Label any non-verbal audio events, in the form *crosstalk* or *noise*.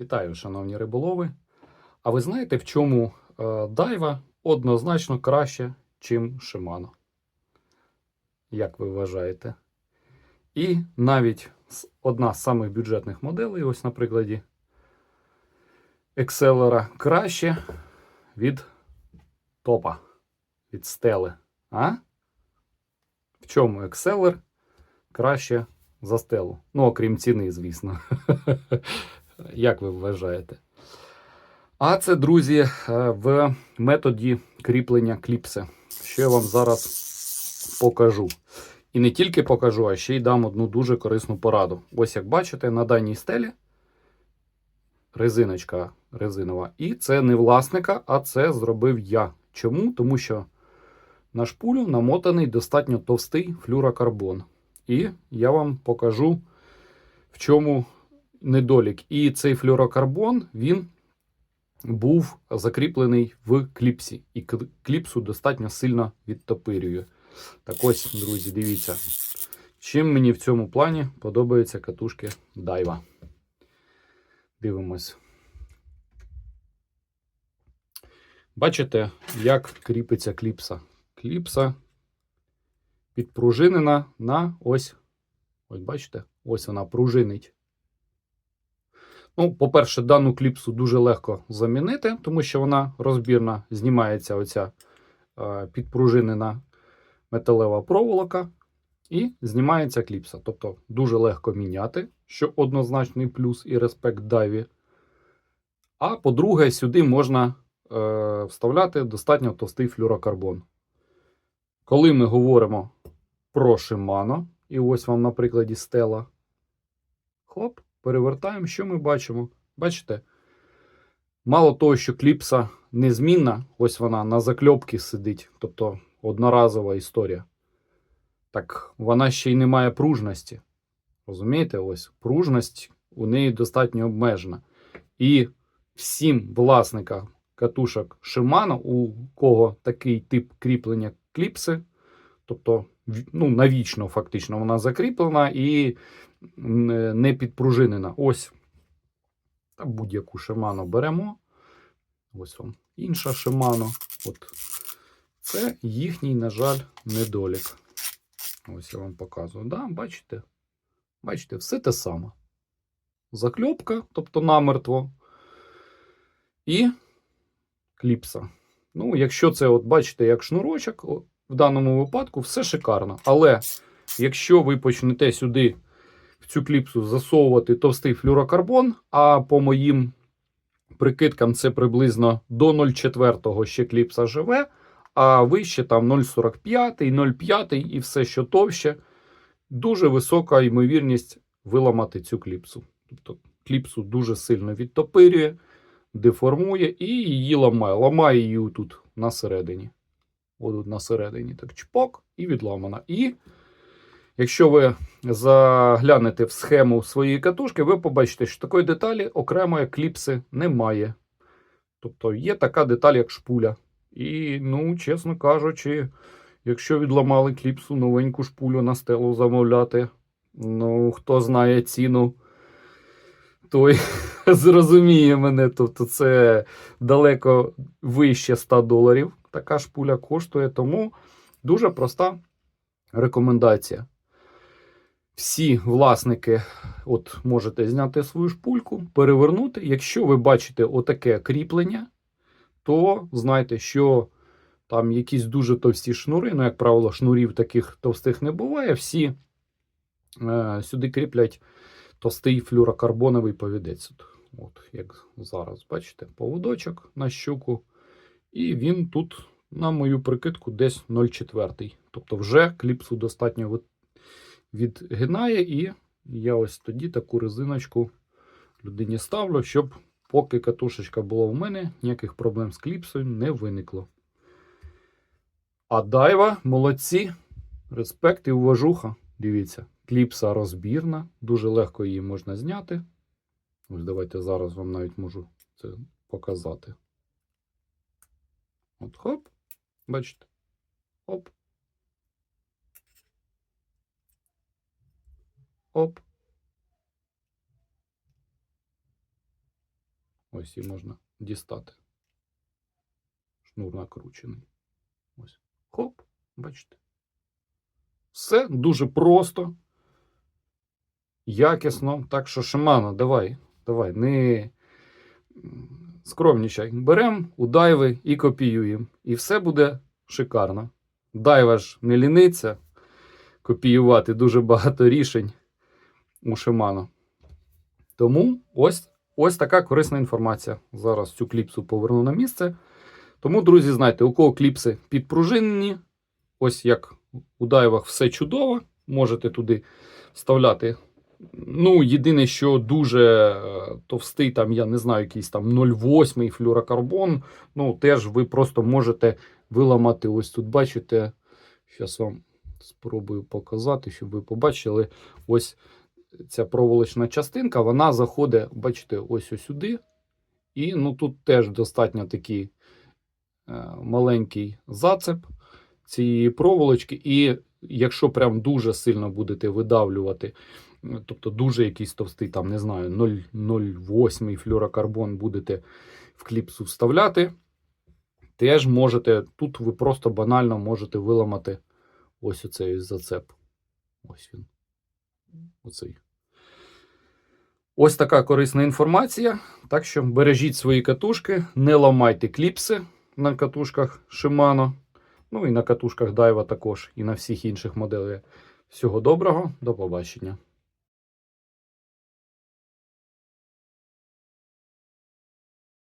Вітаю, шановні риболови. А ви знаєте, в чому е, дайва однозначно краще, чим Shimano? Як ви вважаєте? І навіть одна з самих бюджетних моделей, ось на прикладі Exceler, краще від топа, від стели. А? В чому Exceler краще за стелу? Ну, окрім ціни, звісно. *laughs* Як ви вважаєте? А це, друзі, е, в методі кріплення кліпси, що я вам зараз покажу. І не тільки покажу, а ще й дам одну дуже корисну пораду. Ось як бачите, на даній стелі резиночка резинова. І це не власника, а це зробив я. Чому? Тому що на шпулю намотаний достатньо товстий флюрокарбон. І я вам покажу, в чому недолік. І цей флюрокарбон він був закріплений в кліпсі. І кліпсу достатньо сильно відтопирює. Так ось, друзі, дивіться. Чим мені в цьому плані подобаються катушки Дайва. Дивимось. Бачите, як кріпиться кліпса. Кліпса підпружинена на ось. Ось бачите, ось вона пружинить. Ну, по-перше, дану кліпсу дуже легко замінити, тому що вона розбірна, знімається оця е, підпружинена металева проволока, і знімається кліпса. Тобто дуже легко міняти, що однозначний плюс і респект дайві. А по-друге, сюди можна е, вставляти достатньо товстий флюрокарбон. Коли ми говоримо про Shimano, і ось вам на прикладі стела, перевертаємо, що ми бачимо? Бачите? Мало того, що кліпса незмінна, ось вона на закльопці сидить, тобто одноразова історія. Так вона ще й не має пружності. Розумієте, ось пружність у неї достатньо обмежена. І всім власникам катушок Shimano, у кого такий тип кріплення кліпси, тобто ну, навічно фактично вона закріплена і не не підпружинена. Ось будь-яку Shimano беремо. Ось вам інша Shimano. От. Це їхній, на жаль, недолік. Ось я вам показую. Да, бачите? Бачите, все те саме. Закльопка, тобто намертво. І кліпса. Ну, якщо це, от бачите, як шнурочок, в даному випадку все шикарно. Але якщо ви почнете сюди цю кліпсу засовувати товстий флюрокарбон, а по моїм прикидкам це приблизно до 0,4 ще кліпса живе, а вище там 0,45, 0,5 і все, що товще, дуже висока ймовірність виламати цю кліпсу. Тобто кліпсу дуже сильно відтопирює, деформує і її ламає. Ламає її тут на середині. От на середині так чпок і відламана. І якщо ви заглянете в схему своєї катушки, ви побачите, що такої деталі окремої кліпси немає. Тобто є така деталь, як шпуля. І, ну, чесно кажучи, якщо відламали кліпсу, новеньку шпулю на стелу замовляти, ну, хто знає ціну, той *laughs* зрозуміє мене. Тобто це далеко вище 100 доларів. Така шпуля коштує. Тому дуже проста рекомендація. Всі власники от можете зняти свою шпульку, перевернути. Якщо ви бачите отаке кріплення, то знайте, що там якісь дуже товсті шнури, ну, як правило, шнурів таких товстих не буває. Всі е, сюди кріплять товстий флюрокарбоновий повідець. От, як зараз, бачите, поводочок на щуку. І він тут, на мою прикидку, десь 0,4. Тобто вже кліпсу достатньо відгинає, і я ось тоді таку резиночку людині ставлю, щоб поки катушечка була в мене, ніяких проблем з кліпсою не виникло. А дайва, молодці, респект і уважуха. Дивіться, кліпса розбірна, дуже легко її можна зняти. Ось давайте зараз вам навіть можу це показати. От хоп, бачите? Оп. Оп. Ось і можна дістати. Шнур накручений. Ось. Хоп, бачите. Все дуже просто, якісно. Так що, Шимано, давай, давай, не м, скромнічай. Беремо у дайви і копіюємо. І все буде шикарно. Дайва ж не ліниться копіювати дуже багато рішень у Шимано. Тому ось, ось така корисна інформація. Зараз цю кліпсу поверну на місце. Тому, друзі, знайте, у кого кліпси підпружинені, ось як у дайвах все чудово, можете туди вставляти. Ну, єдине, що дуже е, товстий, там, я не знаю, якийсь там 0,8 флюрокарбон. Ну, теж ви просто можете виламати. Ось тут бачите. Зараз вам спробую показати, щоб ви побачили. Ось ця проволочна частинка, вона заходить, бачите, ось ось сюди. І ну, тут теж достатньо такий е, маленький зацеп цієї проволочки. І якщо прям дуже сильно будете видавлювати, тобто дуже якийсь товстий, там, не знаю, 0,08 флюрокарбон будете в кліпсу вставляти, теж можете, тут ви просто банально можете виламати ось оцей зацеп. Ось він. Оцей. Ось така корисна інформація. Так що бережіть свої катушки, не ламайте кліпси на катушках Shimano. Ну і на катушках Daiwa також, і на всіх інших моделях. Всього доброго, до побачення.